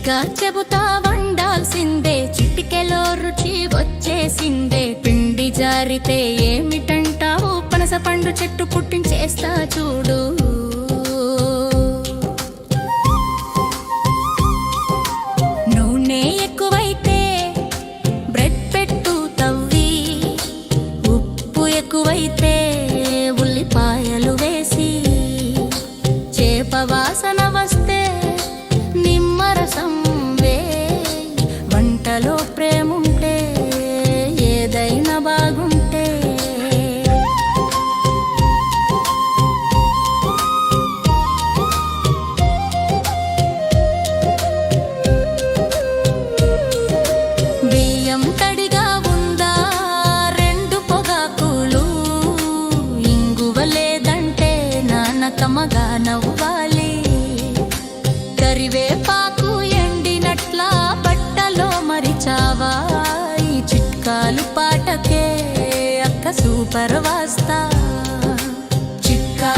ఇంకా చెబుతా వండాల్సిందే. చిటికెలో రుచి వచ్చేసిందే. పిండి జారితే ఏమిటంటావు? పనస పండు చెట్టు పుట్టించేస్తా చూడు. నూనె ఎక్కువైతే బ్రెడ్ పెట్టు తవ్వి ఉప్పు ఎక్కువైతే ఉల్లిపాయలు వేసి చేప వాసన వస్తే కమ్మగా నవ్వాలి. కరివేపాకు ఎండినట్ల పట్టలో మరిచావా? ఈ చిట్కాలు పాటకే అక్క సూపర్ వాస్తా. చిట్కా